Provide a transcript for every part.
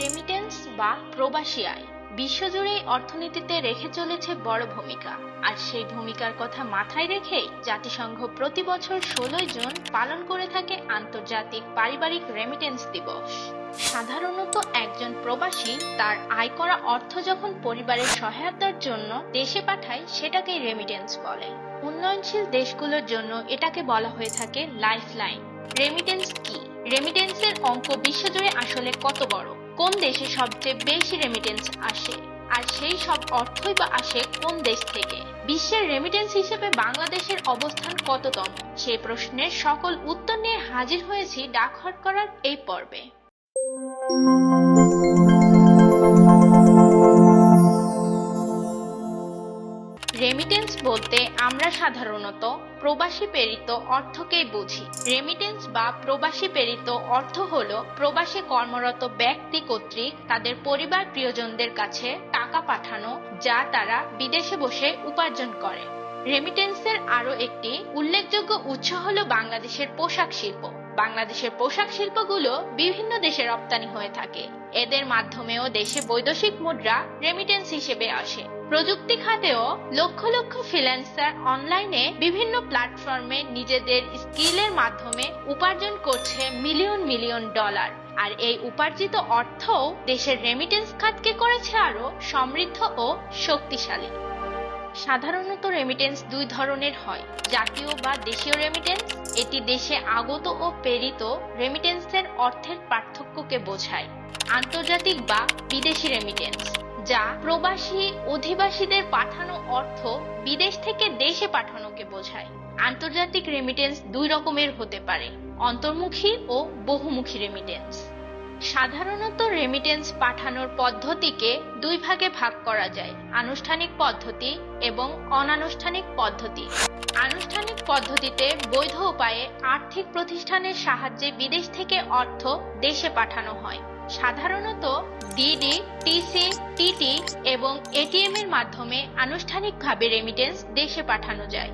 Remittance বা প্রবাসী আয়। বিশ্বজুড়ে অর্থনীতিতে রেখে চলেছে বড় ভূমিকা। আর সেই ভূমিকার কথা মাথায় রেখেই জাতিসংঘ প্রতি বছর ষোলোই জুন পালন করে থাকে আন্তর্জাতিক পারিবারিক রেমিটেন্স দিবস। সাধারণত একজন প্রবাসী তার আয় করা অর্থ যখন পরিবারের সহায়তার জন্য দেশে পাঠায়, সেটাকেই রেমিটেন্স বলে। উন্নয়নশীল দেশগুলোর জন্য এটাকে বলা হয়ে থাকে লাইফ লাইন রেমিটেন্স কি রেমিটেন্সের অঙ্ক বিশ্বজুড়ে আসলে কত বড়? কোন দেশে সবচেয়ে বেশি রেমিটেন্স আসে? আর সেই সব অর্থই বা আসে কোন দেশ থেকে? বিশ্বের রেমিটেন্স হিসেবে বাংলাদেশের অবস্থান কততম? সেই প্রশ্নের সকল উত্তর নিয়ে হাজির হয়েছি ডাকহট করার এই পর্বে। রেমিটেন্স বলতে আমরা সাধারণত প্রবাসী প্রেরিত অর্থকেই বুঝি। রেমিটেন্স বা প্রবাসী প্রেরিত অর্থ হলো প্রবাসী কর্মরত ব্যক্তি কর্তৃক তাদের পরিবার প্রিয়জনদের কাছে টাকা পাঠানো যা তারা বিদেশে বসে উপার্জন করে। রেমিটেন্সের আরও একটি উল্লেখযোগ্য উৎস হল বাংলাদেশের পোশাক শিল্প। বাংলাদেশের পোশাক শিল্পগুলো বিভিন্ন দেশে রপ্তানি হয়ে থাকে। এদের মাধ্যমেও দেশে বৈদেশিক মুদ্রা রেমিটেন্স হিসেবে আসে। প্রযুক্তি খাতেও লক্ষ লক্ষ ফ্রিল্যান্সার অনলাইনে বিভিন্ন প্ল্যাটফর্মে নিজেদের স্কিলের মাধ্যমে উপার্জন করছে মিলিয়ন মিলিয়ন ডলার আর এই উপার্জিত অর্থও দেশের রেমিটেন্স খাতকে করেছে আরও সমৃদ্ধ ও শক্তিশালী। সাধারণত রেমিটেন্স দুই ধরনের হয়, জাতীয় বা দেশীয় রেমিটেন্স এটি দেশে আগত ও প্রেরিত রেমিটেন্সের অর্থের পার্থক্যকে বোঝায়। আন্তর্জাতিক বা বিদেশি রেমিটেন্স যা প্রবাসী অধিবাসীদের পাঠানো অর্থ বিদেশ থেকে দেশে পাঠানোকে বোঝায়। আন্তর্জাতিক রেমিটেন্স দুই রকমের হতে পারে, অন্তর্মুখী ও বহুমুখী রেমিটেন্স সাধারণত রেমিটেন্স পাঠানোর পদ্ধতিকে দুই ভাগে ভাগ করা যায়, আনুষ্ঠানিক পদ্ধতি এবং অনানুষ্ঠানিক পদ্ধতি। আনুষ্ঠানিক পদ্ধতিতে বৈধ উপায়ে আর্থিক প্রতিষ্ঠানের সাহায্যে বিদেশ থেকে অর্থ দেশে পাঠানো হয়। সাধারণত ডিডি টিসি টিটি এবং এটিএম এর মাধ্যমে আনুষ্ঠানিকভাবে রেমিটেন্স দেশে পাঠানো যায়।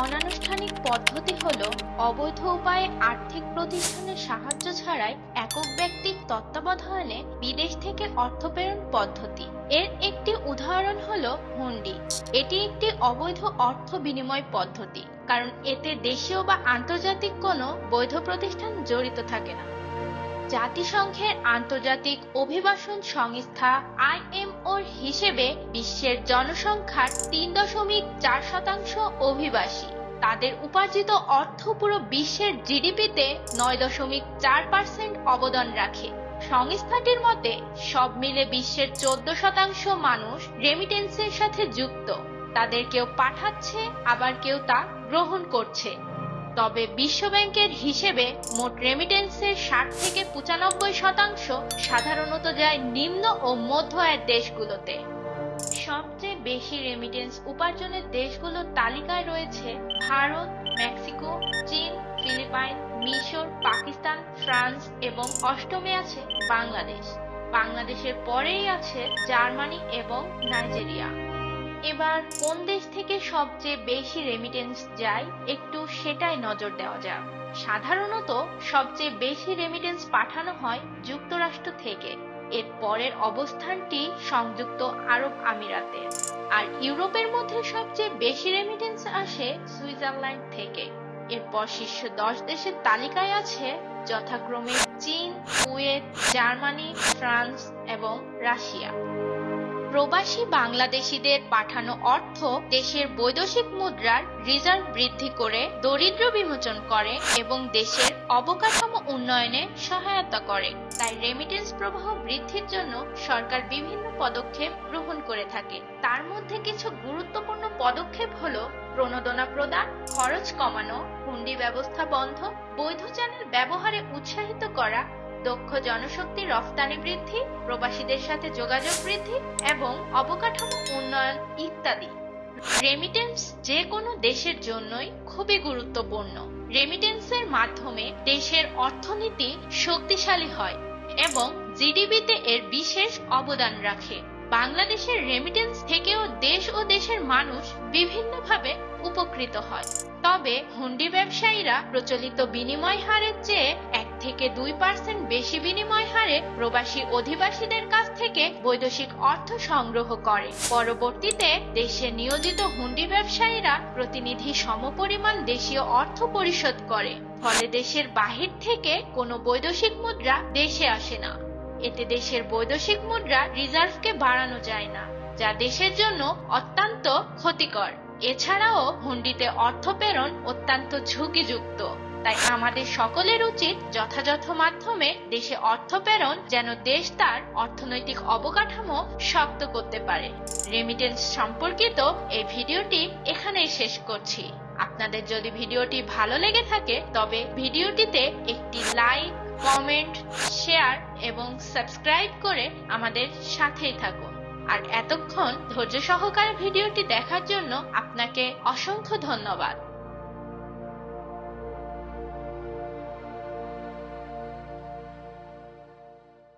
অনানুষ্ঠানিক পদ্ধতি হল অবৈধ উপায়ে আর্থিক প্রতিষ্ঠানের সাহায্য ছাড়াই একক ব্যক্তির তত্ত্বাবধানে বিদেশ থেকে অর্থ প্রেরণ পদ্ধতি। এর একটি উদাহরণ হল হুন্ডি। এটি একটি অবৈধ অর্থ বিনিময় পদ্ধতি, কারণ এতে দেশীয় বা আন্তর্জাতিক কোনো বৈধ প্রতিষ্ঠান জড়িত থাকে না। জাতিসংঘের আন্তর্জাতিক অভিবাসন সংস্থা আইএমওর হিসেবে বিশ্বের জনসংখ্যার তিন দশমিক চার শতাংশ অভিবাসী। তাদের উপার্জিত অর্থ পুরো বিশ্বের জিডিপিতে নয় দশমিক চার পার্সেন্ট অবদান রাখে। সংস্থাটির মতে, সব মিলে বিশ্বের চোদ্দ শতাংশ মানুষ রেমিটেন্সের সাথে যুক্ত। তাদের কেউ পাঠাচ্ছে, আবার কেউ তা গ্রহণ করছে। তবে বিশ্বব্যাংকের হিসেবে মোট রেমিটেন্সের ষাট থেকে পঁচানব্বই শতাংশ সাধারণত যায় নিম্ন ও মধ্য আয়ের দেশগুলোতে। সবচেয়ে বেশি রেমিটেন্স উপার্জনের দেশগুলোর তালিকায় রয়েছে ভারত, মেক্সিকো, চীন, ফিলিপাইন, মিশর, পাকিস্তান, ফ্রান্স এবং অষ্টমে আছে বাংলাদেশ। বাংলাদেশের পরেই আছে জার্মানি এবং নাইজেরিয়া। এবার কোন দেশ থেকে সবচেয়ে বেশি রেমিটেন্স যায় একটু সেটাই নজর দেওয়া যাক। সাধারণত সবচেয়ে বেশি রেমিটেন্স পাঠানো হয় যুক্তরাষ্ট্র থেকে। এর পরের অবস্থানটি সংযুক্ত আরব আমিরাতে। আর ইউরোপের মধ্যে সবচেয়ে বেশি রেমিটেন্স আসে সুইজারল্যান্ড থেকে। এরপর শীর্ষ দশ দেশের তালিকায় আছে যথাক্রমে চীন, কুয়েত, জার্মানি, ফ্রান্স এবং রাশিয়া। প্রবাসী বাংলাদেশিদের পাঠানো অর্থ দেশের বৈদেশিক মুদ্রার রিজার্ভ বৃদ্ধি করে দরিদ্র বিমোচন করে এবং দেশের অবকাঠামো উন্নয়নে সহায়তা করে। তাই রেমিটেন্স প্রবাহ বৃদ্ধির জন্য সরকার বিভিন্ন পদক্ষেপ গ্রহণ করে থাকে। তার মধ্যে কিছু গুরুত্বপূর্ণ পদক্ষেপ হলো প্রণোদনা প্রদান, খরচ কমানো, হুন্ডি ব্যবস্থা বন্ধ, বৈধ চ্যানেল ব্যবহারে উৎসাহিত করা দক্ষ জনশক্তি রফতানি বৃদ্ধি, প্রবাসীদের সাথে যোগাযোগ বৃদ্ধি এবং অবকাঠামো উন্নয়ন ইত্যাদি। রেমিটেন্স যে কোনো দেশের জন্যই খুবই গুরুত্বপূর্ণ। রেমিটেন্সের মাধ্যমে দেশের অর্থনীতি শক্তিশালী হয় এবং জিডিপিতে এর বিশেষ অবদান রাখে। বাংলাদেশের রেমিটেন্স থেকেও দেশ ও দেশের মানুষ বিভিন্নভাবে উপকৃত হয়। তবে হুন্ডি ব্যবসায়ীরা প্রচলিত বিনিময় হারের চেয়ে থেকে দুই পার্সেন্ট বেশি বিনিময় হারে প্রবাসী অধিবাসীদের কাছ থেকে বৈদেশিক অর্থ সংগ্রহ করে। পরবর্তীতে দেশে নিয়োজিত হুন্ডি ব্যবসায়ীরা প্রতিনিধি সমপরিমাণ দেশীয় অর্থ পরিশোধ করে। ফলে দেশের বাহির থেকে কোনো বৈদেশিক মুদ্রা দেশে আসে না। এতে দেশের বৈদেশিক মুদ্রা রিজার্ভকে বাড়ানো যায় না, যা দেশের জন্য অত্যন্ত ক্ষতিকর। এছাড়াও হুন্ডিতে অর্থ প্রেরণ অত্যন্ত ঝুঁকিযুক্ত। তাই আমাদের সকলের উচিত যথাযথ মাধ্যমে দেশে অর্থ প্রেরণ যেন দেশ তার অর্থনৈতিক অবকাঠামো শক্ত করতে পারে। রেমিটেন্স সম্পর্কিত এই ভিডিওটি এখানেই শেষ করছি। আপনাদের যদি ভিডিওটি ভালো লেগে থাকে, তবে ভিডিওটিতে একটি লাইক কমেন্ট শেয়ার এবং সাবস্ক্রাইব করে আমাদের সাথেই থাকুন। আর এতক্ষণ ধৈর্য সহকারে ভিডিওটি দেখার জন্য আপনাকে অসংখ্য ধন্যবাদ।